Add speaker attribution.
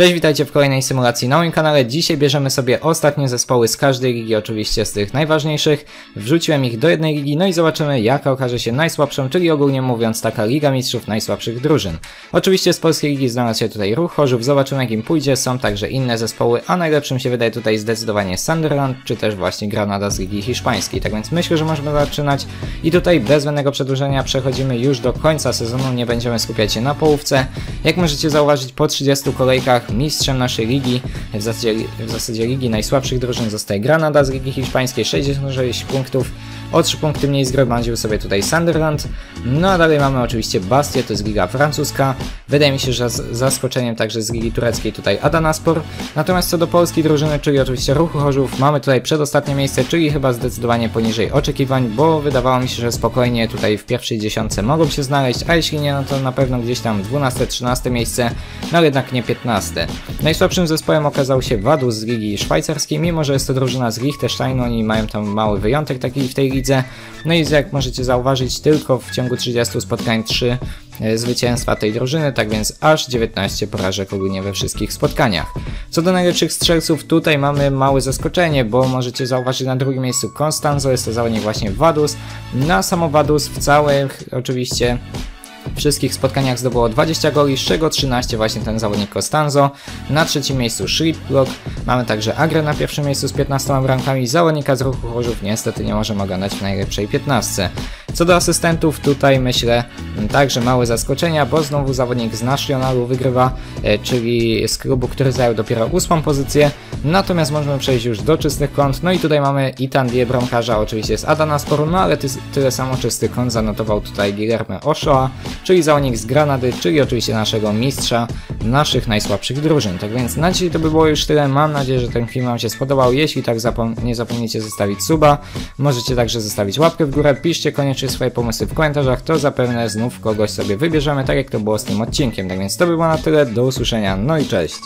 Speaker 1: Cześć, witajcie w kolejnej symulacji na moim kanale. Dzisiaj bierzemy sobie ostatnie zespoły z każdej ligi, oczywiście z tych najważniejszych. Wrzuciłem ich do jednej ligi, no i zobaczymy jaka okaże się najsłabszą, czyli ogólnie mówiąc taka Liga Mistrzów najsłabszych drużyn. Oczywiście z polskiej ligi znalazł się tutaj Ruch Chorzów, zobaczymy jak im pójdzie, są także inne zespoły, a najlepszym się wydaje tutaj zdecydowanie Sunderland, czy też właśnie Granada z Ligi Hiszpańskiej. Tak więc myślę, że możemy zaczynać i tutaj bez zbędnego przedłużenia przechodzimy już do końca sezonu, nie będziemy skupiać się na połówce. Jak możecie zauważyć po 30 kolejkach mistrzem naszej ligi, w zasadzie, w zasadzie ligi najsłabszych drużyn. Zostaje Granada z Ligi Hiszpańskiej, 66 punktów, o 3 punkty mniej zgromadził sobie tutaj Sunderland, no a dalej mamy oczywiście Bastia, to jest Liga Francuska, wydaje mi się, że z zaskoczeniem także z Ligi Tureckiej tutaj Adanaspor, natomiast co do polskiej drużyny, czyli oczywiście Ruchu Chorzów, mamy tutaj przedostatnie miejsce, czyli chyba zdecydowanie poniżej oczekiwań, bo wydawało mi się, że spokojnie tutaj w pierwszej dziesiątce mogą się znaleźć, a jeśli nie, no to na pewno gdzieś tam 12-13 miejsce, no jednak nie 15. Najsłabszym zespołem okazał się Vaduz z Ligi Szwajcarskiej, mimo że jest to drużyna z Liechtensteinu, oni mają tam mały wyjątek taki w tej lidze. No i jak możecie zauważyć, tylko w ciągu 30 spotkań 3 e, zwycięstwa tej drużyny, tak więc aż 19 porażek ogólnie we wszystkich spotkaniach. Co do najlepszych strzelców, tutaj mamy małe zaskoczenie, bo możecie zauważyć na drugim miejscu Constanzo, jest to zawodnik właśnie Vaduz. Na samo Vaduz w całych oczywiście wszystkich spotkaniach zdobyło 20 goli, z czego 13 właśnie ten zawodnik Costanzo. Na trzecim miejscu Schrittblock. Mamy także Agre na pierwszym miejscu z 15 bramkami. Zawodnika z ruchu Chorzów niestety nie możemy oglądać w najlepszej 15. Co do asystentów, tutaj myślę także małe zaskoczenia, bo znowu zawodnik z Nationalu wygrywa, e, czyli z klubu, który zajął dopiero ósmą pozycję. Natomiast możemy przejść już do czystych kąt. No i tutaj mamy Itandie bramkarza, oczywiście z Adana Sporu, no ale ty, tyle samo czystych kąt zanotował tutaj Guillermo Oshoa czyli zawodnik z Granady, czyli oczywiście naszego mistrza naszych najsłabszych drużyn. Tak więc na dzisiaj to by było już tyle. Mam nadzieję, że ten film Wam się spodobał. Jeśli tak, zapom nie zapomnijcie zostawić suba. Możecie także zostawić łapkę w górę. Piszcie koniecznie swoje pomysły w komentarzach. To zapewne znów kogoś sobie wybierzemy, tak jak to było z tym odcinkiem. Tak więc to by było na tyle. Do usłyszenia. No i cześć.